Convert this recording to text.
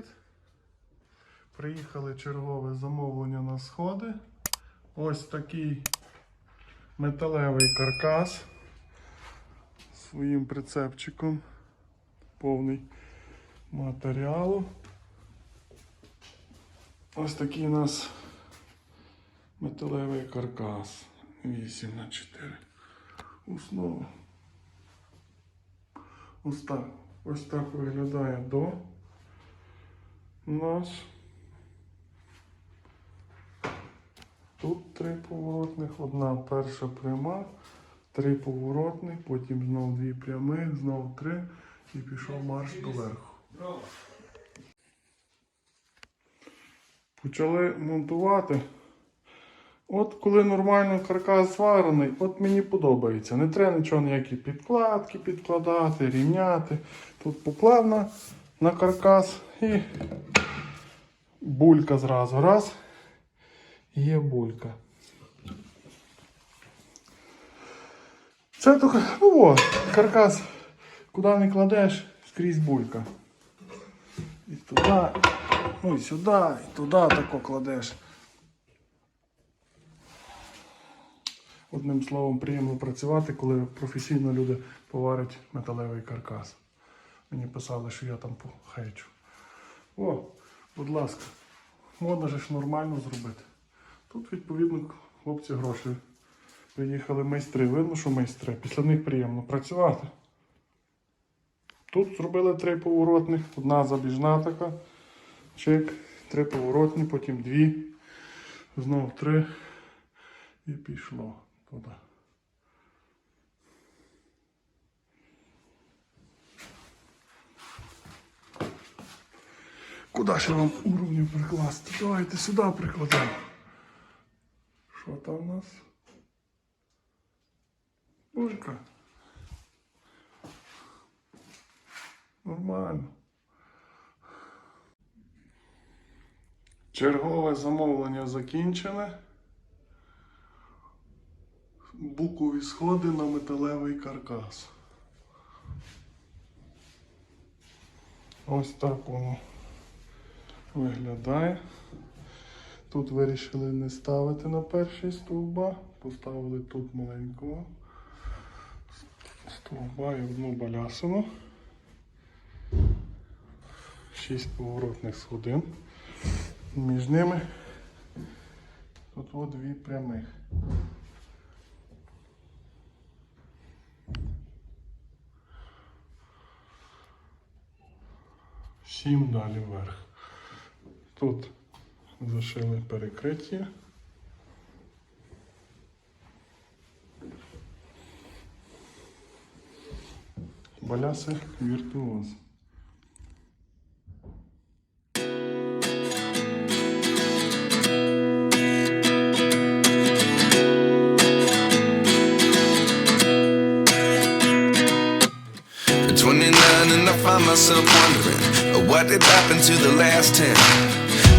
привіт! Приїхали чергове замовлення на сходи. Ось такий металевий каркас своїм прицепчиком, повний матеріалу. Ось такий у нас металевий каркас 8 на 4 Основа. Ось так. Ось так виглядає до нас. Тут три поворотних, одна перша пряма, три поворотних, потім знову дві прямих, знову три і пішов марш доверху. Почали монтувати. От коли нормально каркас зварений, от мені подобається. Не треба нічого ніякі підкладки підкладати, рівняти. Тут поклав на, на каркас і булька зразу. Раз. Є булька. Це тільки, ну о, каркас, куди не кладеш, скрізь булька. І туди, ну і сюди, і туди тако кладеш. Одним словом, приємно працювати, коли професійно люди поварять металевий каркас. Мені писали, що я там хейчу. О, будь ласка, можна ж нормально зробити. Тут, відповідно, хлопці гроші. Приїхали майстри. Видно, що майстри. Після них приємно працювати. Тут зробили три поворотних, одна забіжна така. Чек, три поворотні, потім дві, знову три. І пішло туди. Куди ще вам уровню прикласти? Давайте сюди прикладемо. Що там у нас? Булька. Нормально. Чергове замовлення закінчене. Букові сходи на металевий каркас. Ось так воно виглядає. Тут вирішили не ставити на перший стовба, поставили тут маленького стовба і одну балясину. Шість поворотних сходин. Між ними тут от дві прямих. Сім далі вверх. Тут зашили перекриття. Баляси віртуоз. At 29 and I find myself wondering uh, what did happen to the last 10